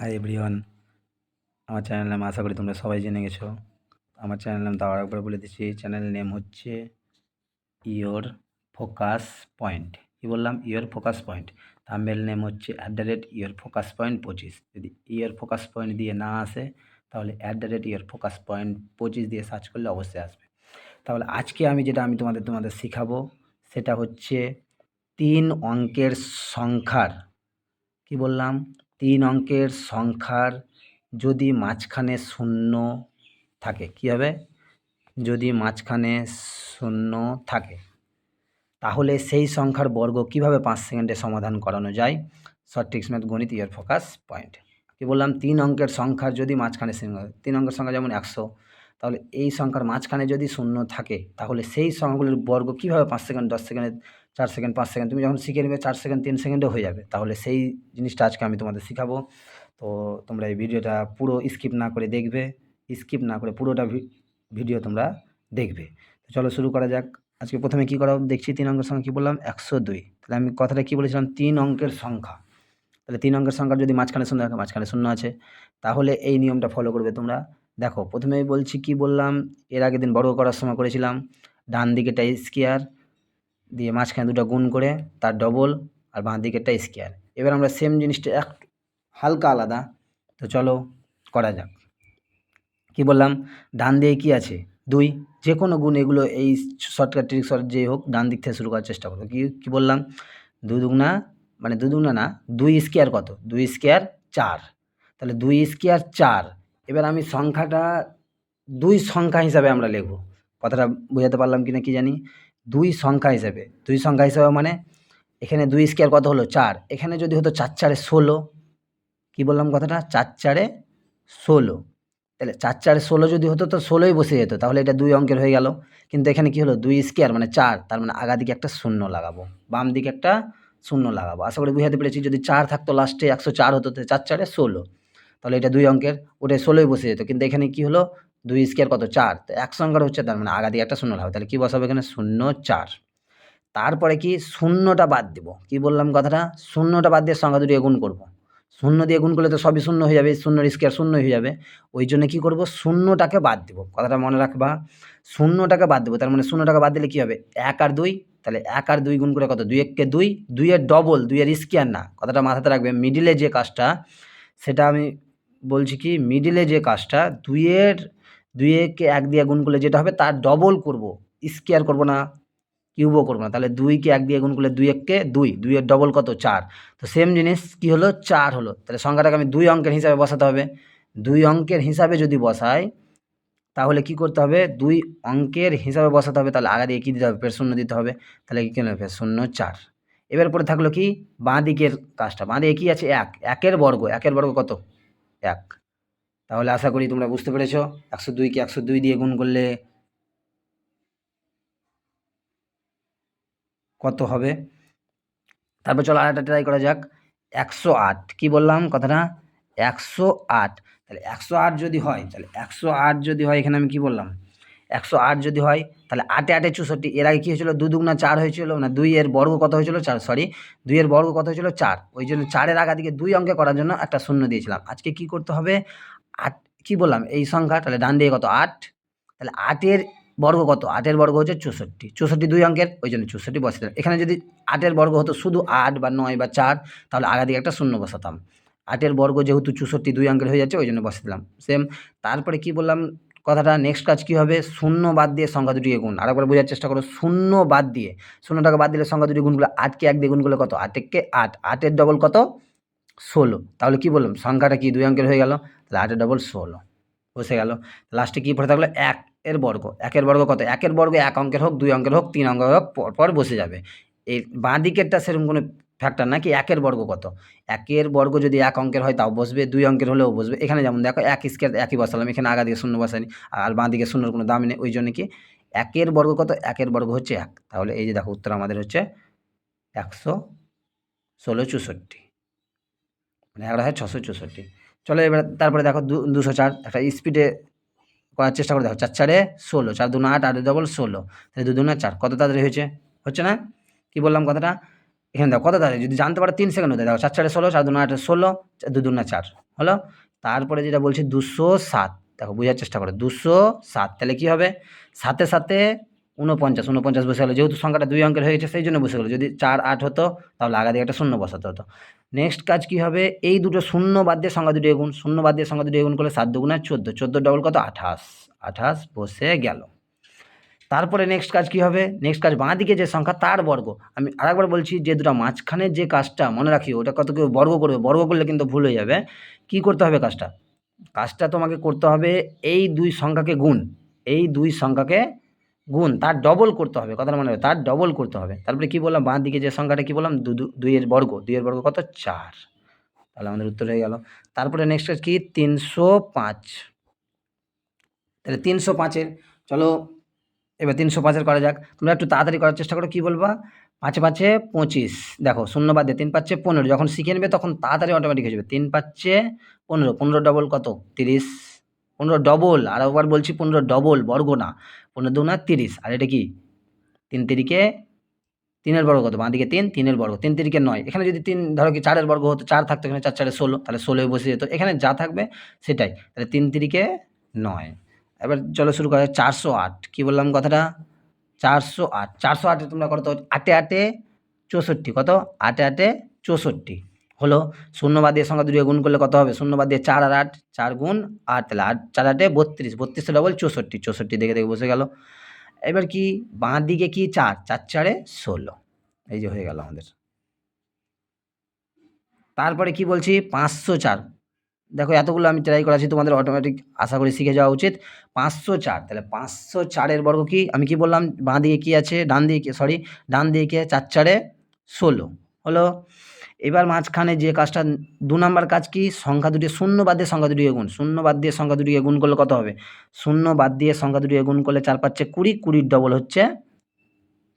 Hi everyone আমার channel নাম আশা করি তোমরা সবাই জেনে গেছো। আমার চ্যানেল নাম তাও একবার বলে দিচ্ছি। চ্যানেল নেম হচ্ছে ইয়োর ফোকাস পয়েন্ট কী বললাম? Your focus point thumbnail name হচ্ছে at the rate your focus point পঁচিশ। যদি ইয়োর ফোকাস পয়েন্ট দিয়ে না আসে, তাহলে at the rate your focus point পঁচিশ দিয়ে সার্চ করলে অবশ্যই আসবে। তাহলে আজকে আমি যেটা আমি তোমাদের তোমাদের শেখাবো, সেটা হচ্ছে তিন অঙ্কের সংখ্যার। কি বললাম? তিন অঙ্কের সংখ্যার যদি মাঝখানে শূন্য থাকে, কী হবে? যদি মাঝখানে শূন্য থাকে, তাহলে সেই সংখ্যার বর্গ কীভাবে পাঁচ সেকেন্ডে সমাধান করানো যায়? শর্ট ম্যাথ গণিত ইয়ার ফোকাস পয়েন্ট কি বললাম? তিন অঙ্কের সংখ্যার যদি মাঝখানে তিন অঙ্কের সংখ্যা যেমন একশো, তাহলে এই সংখ্যার মাঝখানে যদি শূন্য থাকে, তাহলে সেই সংখ্যাগুলির বর্গ কীভাবে পাঁচ সেকেন্ড, দশ সেকেন্ডে চার সেকেন্ড, পাঁচ সেকেন্ড, তুমি যখন শিখে নেবে চার সেকেন্ড, তিন সেকেন্ডে হয়ে যাবে। তাহলে সেই জিনিসটা আজকে আমি তোমাদের শেখাবো। তো তোমরা এই ভিডিওটা পুরো স্কিপ না করে দেখবে, স্কিপ না করে পুরোটা ভিডিও তোমরা দেখবে। তো চলো শুরু করা যাক। আজকে প্রথমে কী করা দেখছি তিন অঙ্কের সংখ্যা কী বললাম? একশো দুই। তাহলে আমি কথাটা কী বলেছিলাম? তিন অঙ্কের সংখ্যা। তাহলে তিন অঙ্কের সংখ্যা যদি মাঝখানে শূন্য থাকে, মাঝখানে শূন্য আছে। তাহলে এই নিয়মটা ফলো করবে তোমরা। দেখো, প্রথমেই বলছি কি বললাম? এর আগের দিন বড় করার সময় করেছিলাম। ডান দিকেটা স্কেয়ার দিয়ে মাঝখানে দুটো গুণ করে তার ডবল আর বাঁ দিকেরটা স্কেয়ার এবার আমরা সেম জিনিসটা এক হালকা আলাদা। তো চলো করা যাক। কি বললাম? ডান দিয়ে কি আছে? দুই। যে কোনো গুণ এগুলো এই শর্টকাট ট্রিক শর্ট যে হোক, ডান দিক থেকে শুরু করার চেষ্টা করব। কি, কী বললাম? দুই দুগুনা মানে দুই দুগুনা না দুই স্কেয়ার কত? দুই স্কেয়ার চার। তাহলে দুই স্কেয়ার চার। এবার আমি সংখ্যাটা দুই সংখ্যা হিসাবে আমরা লিখব। কথাটা বোঝাতে পারলাম কি না কি জানি? দুই সংখ্যা হিসেবে। দুই সংখ্যা হিসাবে মানে এখানে দুই স্কোয়ার কত হলো? চার। এখানে যদি হতো চার চারে ষোলো, কী বললাম কথাটা? চার চারে ষোলো। তাহলে চার চারে ষোলো যদি হতো, তো ষোলোই বসে যেত। তাহলে এটা দুই অঙ্কের হয়ে গেল। কিন্তু এখানে কি হলো? দুই স্কোয়ার মানে চার। তার মানে আগা দিকে একটা শূন্য লাগাবো। বাম দিকে একটা শূন্য লাগাবো। আশা করি বুঝাতে পেরেছি। যদি চার থাকতো লাস্টে একশো চার হতো চার চারে ষোলো। তাহলে এটা দুই অঙ্কের। ওটা ষোলোই বসে যেত। কিন্তু এখানে কি হলো? দুই স্কোয়ার কত? চার। তো এক সংখ্যার হচ্ছে তার মানে আগা দিয়ে একটা শূন্য লাগাবো তাহলে কী বসাবো এখানে? শূন্য, চার। তারপরে কি? শূন্যটা বাদ দেবো। কি বললাম কথাটা? শূন্যটা বাদ দিয়ে সংখ্যা দুটি গুণ করব। শূন্য দিয়ে গুণ করলে তো সবই শূন্য হয়ে যাবে। শূন্যর স্কোয়ার শূন্য হয়ে যাবে। ওই জন্য কী করব? শূন্যটাকে বাদ দেবো। কথাটা মনে রাখবা। শূন্যটাকে বাদ দেবো। তার মানে শূন্যটাকে বাদ দিলে কী হবে? এক আর দুই। তাহলে এক আর দুই গুণ করে কত? দুই এককে দুই। দুইয়ের ডবল দুইয়ের স্কোয়ার না। কথাটা মাথাতে রাখবে। মিডিলে যে কাজটা, সেটা আমি বলছি কি? মিডিলে যে কাজটা, দুইয়ের দুইকে এক দিয়ে গুণ করলে যেটা হবে, তার ডবল করব। স্কোয়ার করব না কিউবও করব না। তাহলে দুইকে এক দিয়ে গুণ করলে দুই এককে দুই, দুইয়ের ডবল কত? চার। তো সেম জিনিস কি হলো? চার হলো। তাহলে সংখ্যাটাকে আমি দুই অঙ্কের হিসাবে বসাতে হবে। দুই অঙ্কের হিসাবে যদি বসাই, তাহলে কি করতে হবে? দুই অঙ্কের হিসাবে বসাতে হবে। তাহলে আগা দিয়ে কী দিতে হবে? ফের শূন্য দিতে হবে। তাহলে কী কেন ফের শূন্য চার। এবার পরে থাকল কি? বাঁ দিকের কাজটা। বাঁ দিকে কী আছে? এক। একের বর্গ। একের বর্গ কত? এক। তাহলে আশা করি তোমরা বুঝতে পেরেছ। একশো দুইকে একশো দুই দিয়ে গুণ করলে কত হবে? তারপর চলো আর একটা ট্রাই করা যাক। একশো আট, কী বললাম কথাটা? একশো আট, তাহলে একশো আট যদি হয়, তাহলে একশো আট যদি হয়, এখানে আমি কি বললাম? একশো আট যদি হয়, তাহলে আটে আটে চৌষট্টি, এর আগে কী হয়েছিল? দু দুগুনা চার হয়েছিল না? দুই এর বর্গ কত হয়েছিল? চার সরি দুই এর বর্গ কত হয়েছিল? চার। ওই জন্য চারের আগা দিকে দুই অঙ্কে করার জন্য একটা শূন্য দিয়েছিলাম। আজকে কি করতে হবে? আট, কি বললাম? এই সংখ্যা, তাহলে ডান দিয়ে কত? আট। তাহলে আটের বর্গ কত? আটের বর্গ হচ্ছে চৌষট্টি। চৌষট্টি দুই অঙ্কের, ওই জন্য চৌষট্টি বসাতাম এখানে যদি আটের বর্গ হতো শুধু আট বা নয় বা চার, তাহলে আগা দিকে একটা শূন্য বসাতাম। আটের বর্গ যেহেতু চৌষট্টি দুই অঙ্কের হয়ে যাচ্ছে, ওই জন্য বসে দিলাম। সেম তারপরে কি বললাম? কথাটা নেক্সট কাজ কী হবে? শূন্য বাদ দিয়ে সংখ্যা দুটিকে গুণ। আরেকবার বোঝার চেষ্টা করো, শূন্য বাদ দিয়ে। শূন্যটাকে বাদ দিলে সংখ্যা দুটি গুণগুলো আটকে, এক দিয়ে গুণ করলে কত? আটেককে আট। আটের ডবল কত? ষোলো। তাহলে কি বললাম? সংখ্যাটা কি? দুই অঙ্কের হয়ে গেল। তাহলে আটের ডবল ষোলো। বসে গেল। লাস্টে কী পড়ে থাকল? এক এর বর্গ। একের বর্গ কত? একের বর্গ এক অঙ্কের হোক, দুই অঙ্কের হোক, তিন অঙ্কের হোক, পর বসে যাবে। এই বাঁ দিকেরটা সেরকম কোনো ফ্যাক্টর না কি একের বর্গ কত? একের বর্গ যদি এক অঙ্কের হয়, তাও বসবে। দুই অঙ্কের হলেও বসবে। এখানে যেমন দেখো, এক স্কেয়ার একই বসালাম। এখানে আগা দিকে শূন্য বসানি আর বাঁ দিকে শূন্যর কোনো দাম নেই। ওই জন্য কি? একের বর্গ কত? একের বর্গ হচ্ছে এক। তাহলে এই যে দেখো, উত্তর আমাদের হচ্ছে একশো ষোলো চৌষট্টি। মানে এগারো হাজার ছশো চৌষট্টি। চলো এবার তারপরে দেখো দুশো চার। একটা স্পিডে করার চেষ্টা করে দেখো। চার, চারে ষোলো, চার দুনা আট আট ডবল ষোলো। তাহলে দু দুনা চার। কত তাড়াতাড়ি হয়েছে? হচ্ছে না? কি বললাম কথাটা? এখানে দেখো, কত তাড়াতাড়ি? যদি জানতে পারো তিন সেকেন্ড হতে দেখো, চার, চারে ষোলো, চার দুনা আট, ষোলো দু দুনা চার। হলো? তারপরে যেটা বলছি, দুশো সাত। দেখো, বোঝার চেষ্টা করো। দুশো সাত। তাহলে কী হবে? সাথে সাথে উনপঞ্চাশ উনপঞ্চাশ বসে গেলো। যেহেতু সংখ্যাটা দুই অঙ্কের হয়েছে, সেই জন্য বসে গেলো। যদি চার আট হতো, তাহলে আগা দিয়ে একটা শূন্য বসাতে হতো। নেক্সট কাজ কী হবে? এই দুটো শূন্য বাদ দিয়ে সংখ্যা দুটি গুণ। শূন্য বাদ দিয়ে সংখ্যা দুটি গুণ করলে সাত দুগুণে চোদ্দ। চোদ্দ ডবল কত? আঠাশ। আঠাশ বসে গেল। তারপরে নেক্সট কাজ কি হবে? নেক্সট কাজ বাঁ দিকে যে সংখ্যা, তার বর্গ। আমি আরেকবার বলছি, যে দুটো মাঝখানের যে কাজটা, মনে রাখি ওটা কত কেউ বর্গ করবে? বর্গ করলে কিন্তু ভুল হয়ে যাবে। কি করতে হবে কাজটা? কাজটা তোমাকে করতে হবে, এই দুই সংখ্যাকে গুণ। এই দুই সংখ্যাকে গুণ, তার ডবল করতে হবে, কথাটা মনে হবে তার ডবল করতে হবে। তারপরে কি বললাম, বাঁ দিকে যে সংখ্যাটা কি বললাম দুইয়ের বর্গ দুইয়ের বর্গ কত? চার। তাহলে আমাদের উত্তর হয়ে গেল। তারপরে নেক্সট কি? তিনশো পাঁচ। তাহলে তিনশো পাঁচের, চলো এবার তিনশো পাঁচের করা যাক। তোমরা একটু তাড়াতাড়ি করার চেষ্টা করো, কী বলবা? পাঁচে পাঁচে পঁচিশ। দেখো, শূন্য বাদ তিন পাচ্ছে পনেরো। যখন শিখে নেবে, তখন তাড়াতাড়ি অটোমেটিক হয়ে যাবে। তিন পাচ্ছে পনেরো। পনেরো ডবল কত? তিরিশ। পনেরো ডবল আর একবার বলছি পনেরো ডবল বর্গ না পনেরো দু না তিরিশ, আর এটা কি? তিন তিরিকে তিনের বর্গ কত? বাঁ দিকে তিন, তিনের বর্গ, তিন তিরিকে নয়। এখানে যদি তিন, ধরো কি চারের বর্গ হতো, চার থাকতো, এখানে চার চারে ষোলো, তাহলে ষোলোয় বসে যেত। এখানে যা থাকবে সেটাই। তাহলে তিন তিরিকে নয়। এবার চলো শুরু করা। চারশো আট। কী বললাম কথাটা? চারশো আট। চারশো আটে তোমরা কত আটে আটে চৌষট্টি। কত? আটে আটে চৌষট্টি। হলো শূন্যবাদ দিয়ে সংখ্যা দুটো গুণ করলে কত হবে? শূন্যবাদ দিয়ে চার আর আট, চার গুণ আট তাহলে আট, চার আটে বত্রিশ বত্রিশ ডবল চৌষট্টি চৌষট্টি দেখে দেখে বসে গেল। এবার কি বাঁ দিকে কি চার? চার চারে ষোলো। এই যে হয়ে গেল আমাদের। তারপরে কি বলছি? পাঁচশো চার। দেখো এতগুলো আমি ট্রাই করাছি, তোমাদের অটোমেটিক আশা করি শিখে যাওয়া উচিত। পাঁচশো চার, তাহলে পাঁচশো চারের বর্গ কি? আমি কি বললাম? বাঁ দিকে কি আছে? ডান দিকে সরি ডান দিকে চার চারে ষোলো। হলো এবার মাঝখানে যে কাজটা, দু নাম্বার কাজ কি? সংখ্যা দুটি শূন্য বাদ দিয়ে সংখ্যা দুটিকে গুণ। শূন্য বাদ দিয়ে সংখ্যা দুটিকে গুণ করলে কত হবে? শূন্য বাদ দিয়ে সংখ্যা দুটিকে গুণ করলে চার পাচ্ছে কুড়ি, কুড়ির ডবল হচ্ছে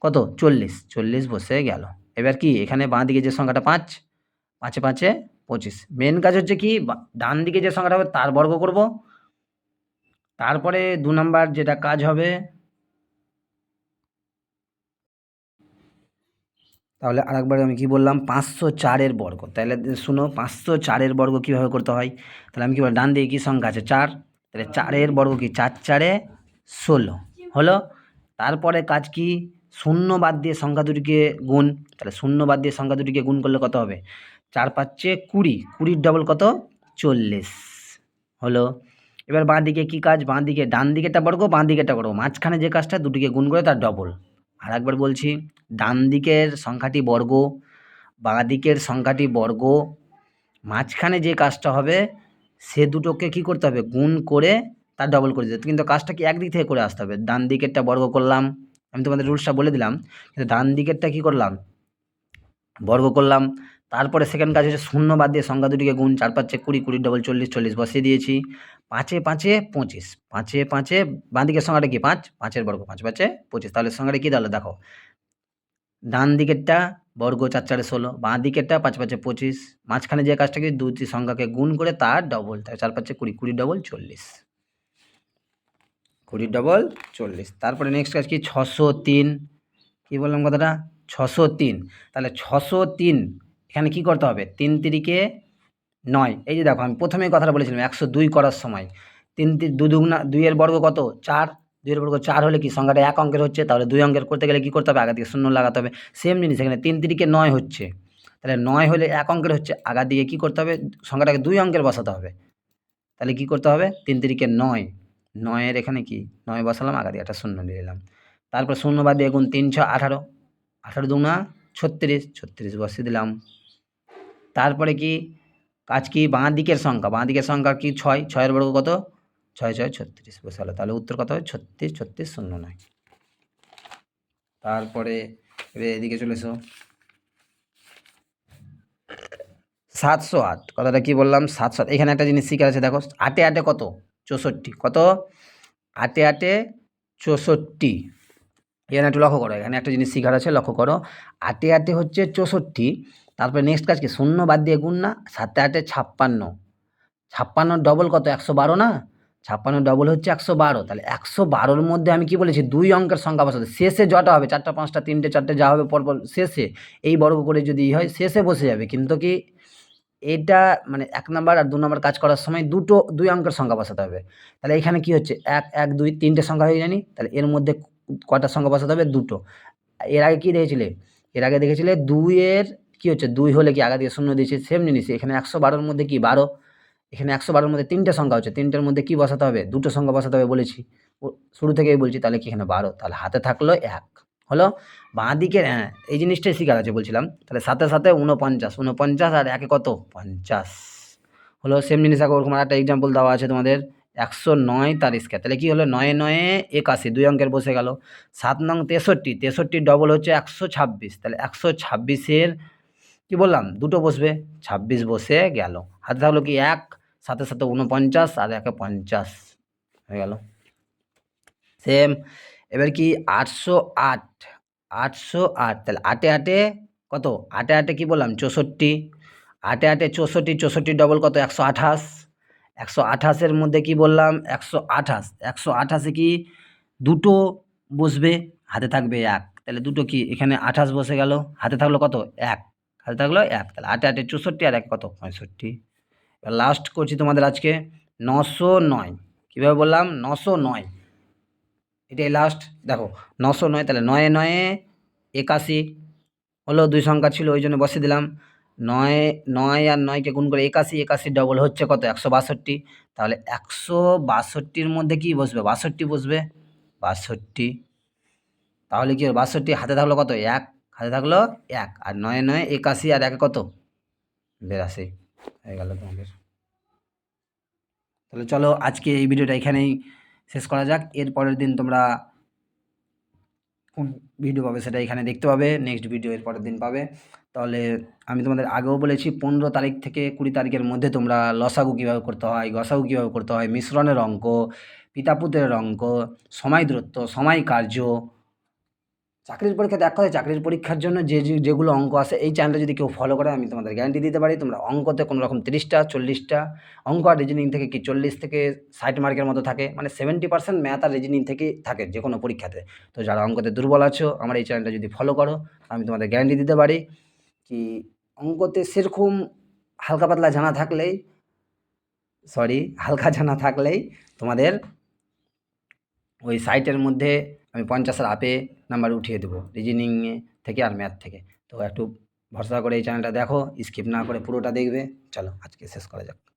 কত? চল্লিশ। চল্লিশ বসে গেল। এবার কি? এখানে বাঁ দিকে যে সংখ্যাটা পাঁচ, পাঁচে পাঁচে পঁচিশ। মেন কাজ হচ্ছে কি? ডান দিকে যে সংখ্যাটা হবে, তার বর্গ করব। তারপরে দু নাম্বার যেটা কাজ হবে তাহলে আরেকবার আমি কি বললাম? পাঁচশো চারের বর্গ। তাহলে শুনো, পাঁচশো চারের বর্গ কীভাবে করতে হয়? তাহলে আমি কি বললাম? ডান দিকে কী সংখ্যা আছে? চার। তাহলে চারের বর্গ কি? চার চারে ষোলো। হলো? তারপরে কাজ কি? শূন্য বাদ দিয়ে সংখ্যা দুটিকে গুণ। তাহলে শূন্য বাদ দিয়ে সংখ্যা দুটিকে গুণ করলে কত হবে? চার পাচ্ছে কুড়ি। কুড়ির ডবল কত? চল্লিশ। হলো? এবার বাঁ দিকে কী কাজ? বাঁ দিকে ডান দিকেটা বর্গ, বাঁ দিকেটা বর্গ। মাঝখানে যে কাজটা, দুটিকে গুণ করে তার ডবল আর একবার বলছি ডান দিকের সংখ্যাটি বর্গ বাঁ দিকের সংখ্যাটি বর্গ, মাঝখানে যে কাজটা হবে, সে দুটোকে কি করতে হবে? গুণ করে তার ডবল করে দিতে কিন্তু কাজটা কি একদিক থেকে করে আসতে হবে? ডান দিকেরটা বর্গ করলাম, আমি তোমাদের রুলসটা বলে দিলাম, কিন্তু ডান দিকেরটা কি করলাম? বর্গ করলাম, তারপরে সেকেন্ড কাজ হচ্ছে শূন্য বাদ দিয়ে সংখ্যা দুটিকে গুণ, চার পাঁচে কুড়ি কুড়ি ডবল চল্লিশ চল্লিশ, বসিয়ে দিয়েছি। পাঁচে পাঁচে পঁচিশ। পাঁচে পাঁচে বাঁ দিকের সংখ্যাটা কি? পাঁচ। পাঁচের বর্গ, পাঁচ পাঁচে পঁচিশ। তাহলে সংখ্যাটা কী দাঁড়াল দেখো। ডান দিকেরটা বর্গ চার চারে ষোলো, বাঁ দিকেরটা পাঁচ পাঁচে পঁচিশ। মাঝখানে যে কাজটা কি দুটি সংখ্যাকে গুণ করে তার ডবল তাই চার পাঁচে কুড়ি কুড়ি ডবল চল্লিশ। কুড়ি ডবল চল্লিশ। তারপরে নেক্সট কাজ কি? ছশো তিন। কী বললাম কথাটা? ছশো তিন। তাহলে ছশো তিন, এখানে কি করতে হবে? তিন তিরিকে নয়। এই যে দেখো, আমি প্রথমেই কথাটা বলেছিলাম, একশো দুই করার সময়। তিন তিন দু দুগুণা, দুইয়ের বর্গ কত? চার। দুইয়ের বর্গ চার হলে কি? সংখ্যাটা এক অঙ্কের হচ্ছে, তাহলে দুই অঙ্কের করতে গেলে কী করতে হবে? আগা দিকে শূন্য লাগাতে হবে। সেম জিনিস এখানে, তিন তিরিকে নয় হচ্ছে। তাহলে নয় হলে এক অঙ্কের হচ্ছে, আগা দিকে কী করতে হবে? সংখ্যাটাকে দুই অঙ্কের বসাতে হবে। তাহলে কি করতে হবে? তিন তিরিকে নয়। নয়ের এখানে কি? নয় বসালাম, আগা দিয়ে একটা শূন্য নিয়ে এলাম তারপর শূন্য বাদ দিয়ে গুণ তিন, ছ, আঠারো। আঠারো দুগুণা ছত্রিশ ছত্রিশ বসিয়ে দিলাম। তারপরে কি? কাজ কি বাঁ দিকের সংখ্যা? বাঁ দিকের সংখ্যা কি ছয়? ছয়ের বর্গ কত? ছয় ছয়, ছত্রিশ। বসালো তাহলে উত্তর কত হবে ছত্রিশ ছত্রিশ, শূন্য নয়। তারপরে এদিকে চলে এসো। সাতশো আট। কথাটা কি বললাম? সাতশো আট। এখানে একটা জিনিস শিখে আছে দেখো। আটে আটে কত? চৌষট্টি। কত? আটে আটে চৌষট্টি। এখানে একটু লক্ষ্য করো। এখানে একটা জিনিস শিখার আছে, লক্ষ্য করো। আটে আটে হচ্ছে চৌষট্টি। তারপরে নেক্সট কাজ কি? শূন্য বাদ দিয়ে গুণ না সাতে আটে ছাপ্পান্ন। ছাপ্পান্ন ডবল কত? একশো বারো না? ছাপ্পান্ন ডবল হচ্ছে একশো বারো। তাহলে একশো বারোর মধ্যে আমি কি বলেছি? দুই অঙ্কের সংখ্যা বসাতে। শেষে যটা হবে, চারটা, পাঁচটা, তিনটে, চারটে যা হবে পরপর শেষে। এই বর্গ করে যদি হয়, শেষে বসে যাবে। কিন্তু কি এটা মানে এক নাম্বার আর দু নাম্বার কাজ করার সময় দুটো, দুই অঙ্কের সংখ্যা বসাতে হবে। তাহলে এখানে কি হচ্ছে? এক এক, দুই, তিনটে সংখ্যা হয়ে জানি তাহলে এর মধ্যে কটা সংখ্যা বসাতে হবে? দুটো। এর আগে কি দেখেছিলে? এর আগে দেখেছিলে দুইয়ের কি হচ্ছে? দুই হলে কি আগে দিয়ে শূন্য দিয়েছে? সেম জিনিস। এখানে একশো বারোর মধ্যে কি বারো? এখানে একশো বারোর মধ্যে তিনটে সংখ্যা হচ্ছে। তিনটের মধ্যে কি বসাতে হবে? দুটো সংখ্যা বসাতে হবে বলেছি। শুরু থেকেই বলছি, তাহলে কি এখানে বারো? তাহলে হাতে থাকল এক। হলো? বাঁ দিকের হ্যাঁ এই জিনিসটাই শিকার আছে বলছিলাম। তাহলে সাথে সাথে উনপঞ্চাশ উনপঞ্চাশ আর একে কত? পঞ্চাশ। হলো? সেম জিনিস এখন ওরকম একটা এক্সাম্পল দেওয়া আছে তোমাদের। একশো নয় তার স্কোয়ার তাহলে কী হলো? নয়ে নয়ে, একাশি, দুই অঙ্কের বসে গেল। সাত নং তেষট্টি। তেষট্টি ডবল হচ্ছে একশো ছাব্বিশ। তাহলে একশো ছাব্বিশের কী বললাম? দুটো বসবে। ছাব্বিশ বসে গেল। হাতে থাকল কি এক, সাথে সাথে উনপঞ্চাশ আর একে পঞ্চাশ হয়ে গেল। সেম এবার কি আটশো আট আটশো আট। তাহলে আটে আটে কত? আটে আটে কি বললাম? চৌষট্টি। আটে আটে চৌষট্টি চৌষট্টি ডবল কত? একশো আঠাশ। একশো আঠাশের মধ্যে কি বললাম? একশো আঠাশ। একশো আঠাশে কি দুটো বসবে? হাতে থাকবে এক। তাহলে দুটো কি? এখানে আঠাশ বসে গেল। হাতে থাকল কত? এক। হাতে থাকল এক, তাহলে আটে আটে চৌষট্টি আর এক কত? পঁয়ষট্টি। এবার লাস্ট করছি তোমাদের আজকে নশো নয়। কীভাবে বললাম? নশো নয়। এটাই লাস্ট দেখো, নশো নয়, তাহলে নয়ে নয়ে একাশি হলো দুই সংখ্যা ছিল, ওই জন্য বসে দিলাম। নয় নয় আর নয়কে গুণ করে একাশি একাশি ডবল হচ্ছে কত? একশো বাষট্টি। তাহলে একশো বাষট্টির মধ্যে কি বসবে? বাষট্টি বসবে। বাষট্টি। তাহলে কি বাষট্টি হাতে থাকল কত? এক হাতে থাকল এক, আর নয় নয় একাশি, আর একে কত? বিরাশি, হয়ে গেল তোমাদের। তাহলে চলো আজকে এই ভিডিওটা এখানেই শেষ করা যাক। এর পরের দিন তোমরা কোন ভিডিও পাবে সেটা এখানে দেখতে পাবে নেক্সট ভিডিও এর পরের দিন পাবে। তাহলে আমি তোমাদের আগেও বলেছি, পনেরো তারিখ থেকে কুড়ি তারিখের মধ্যে তোমরা লসাগু কীভাবে করতে হয়, গসাগু কীভাবে করতে হয়, মিশ্রণের অঙ্ক, পিতাপুতের অঙ্ক, সময় দূরত্ব, সময় কার্য চাকরির পরীক্ষাতে দেখা কথায় চাকরির পরীক্ষার জন্য যে যে- যেগুলো অঙ্ক আসে এই চ্যানেলটা যদি কেউ ফলো করে, আমি তোমাদের গ্যারান্টি দিতে পারি, তোমরা অঙ্কতে কোনো রকম তিরিশটা, চল্লিশটা, অঙ্ক আর রিজনিং থেকে কি চল্লিশ থেকে ষাট মার্কের মতো থাকে মানে সেভেন্টি পার্সেন্ট ম্যাথ আর রিজনিং থেকে থাকে যে কোনো পরীক্ষাতে। তো যারা অঙ্কতে দুর্বল আছো, আমার এই চ্যানেলটা যদি ফলো করো, আমি তোমাদের গ্যারান্টি দিতে পারি কি অঙ্কতে সেরকম হালকা পাতলা জানা থাকলেই সরি হালকা জানা থাকলেই তোমাদের ওই সাইটের মধ্যে আমি পঞ্চাশের আপে নাম্বার উঠিয়ে দেবো রিজিনিংয়ে থেকে আর ম্যাথ থেকে। তো একটু ভরসা করে এই চ্যানেলটা দেখো স্কিপ না করে পুরোটা দেখবে। চলো আজকে শেষ করা যাক।